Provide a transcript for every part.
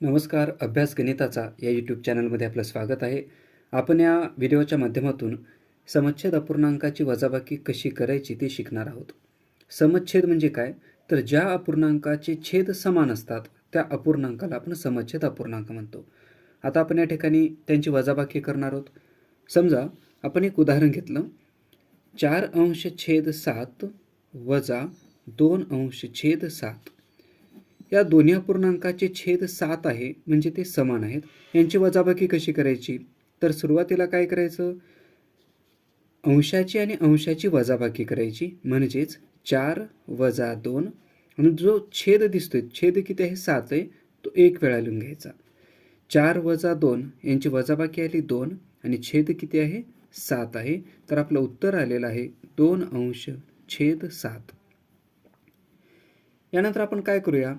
नमस्कार अभ्यास गणिताचा या यूट्यूब चॅनलमध्ये आपलं स्वागत आहे. आपण या व्हिडिओच्या माध्यमातून समच्छेद अपूर्णांकाची वजाबाकी कशी करायची ते शिकणार आहोत. समच्छेद म्हणजे काय? तर ज्या अपूर्णांकाचे छेद समान असतात त्या अपूर्णांकाला आपण समच्छेद अपूर्णांक म्हणतो. आता आपण या ठिकाणी त्यांची वजाबाकी करणार आहोत. समजा आपण एक उदाहरण घेतलं. चार अंश छेद सात वजा दोन अंश छेद सात. या दोन्ही अपूर्णांकाचे छेद सात आहे म्हणजे ते समान आहेत. यांची वजाबाकी कशी करायची? तर सुरुवातीला काय करायचं? अंशाची आणि अंशाची वजाबाकी करायची म्हणजेच चार वजा दोन. आणि जो छेद दिसतोय छेद किती आहे? सात आहे. तो एक वेळा लिहून घ्यायचा. चार वजा दोन यांची वजाबाकी आली दोन आणि छेद किती आहे? सात आहे. तर आपलं उत्तर आलेलं आहे दोन अंश छेद सात. यानंतर आपण काय करूया?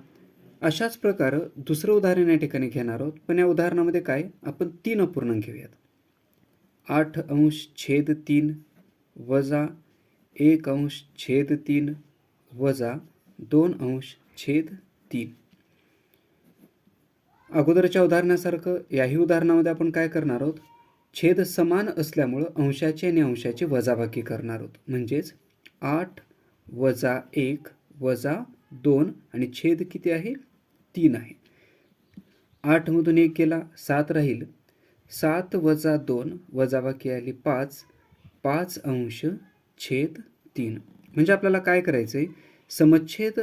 अशाच प्रकारे दुसरं उदाहरण या ठिकाणी घेणार आहोत. पण या उदाहरणामध्ये काय? आपण तीन अपूर्णांक घेऊयात. आठ अंश छेद तीन वजा एक अंश छेद तीन वजा दोन अंश छेद तीन. अगोदरच्या उदाहरणासारखं याही उदाहरणामध्ये आपण काय करणार आहोत? छेद समान असल्यामुळं अंशाची आणि अंशाची वजाबाकी करणार आहोत. म्हणजेच आठ वजा एक वजा दोन आणि छेद किती आहे? तीन आहे. आठमधून एक केला सात राहील. सात वजा दोन वजाबाकी आली पाच. पाच अंश छेद तीन. म्हणजे आपल्याला काय करायचं आहे समच्छेद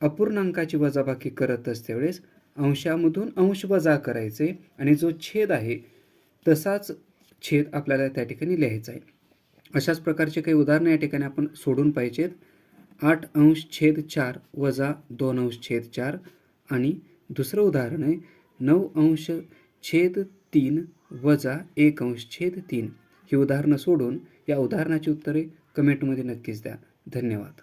अपूर्णांकाची वजाबाकी करत असते वेळेस अंशामधून अंश वजा करायचे आणि जो छेद आहे तसाच छेद आपल्याला त्या ठिकाणी लिहायचा आहे. अशाच प्रकारचे काही उदाहरणं या ठिकाणी आपण सोडून पाहिजेत. आठ अंश छेद चार वजा दोन अंश छेद चार आणि दुसरं उदाहरण आहे नऊ अंश छेद तीन वजा एक अंश छेद तीन. ही उदाहरणं सोडून या उदाहरणाची उत्तरे कमेंटमध्ये नक्कीच द्या. धन्यवाद.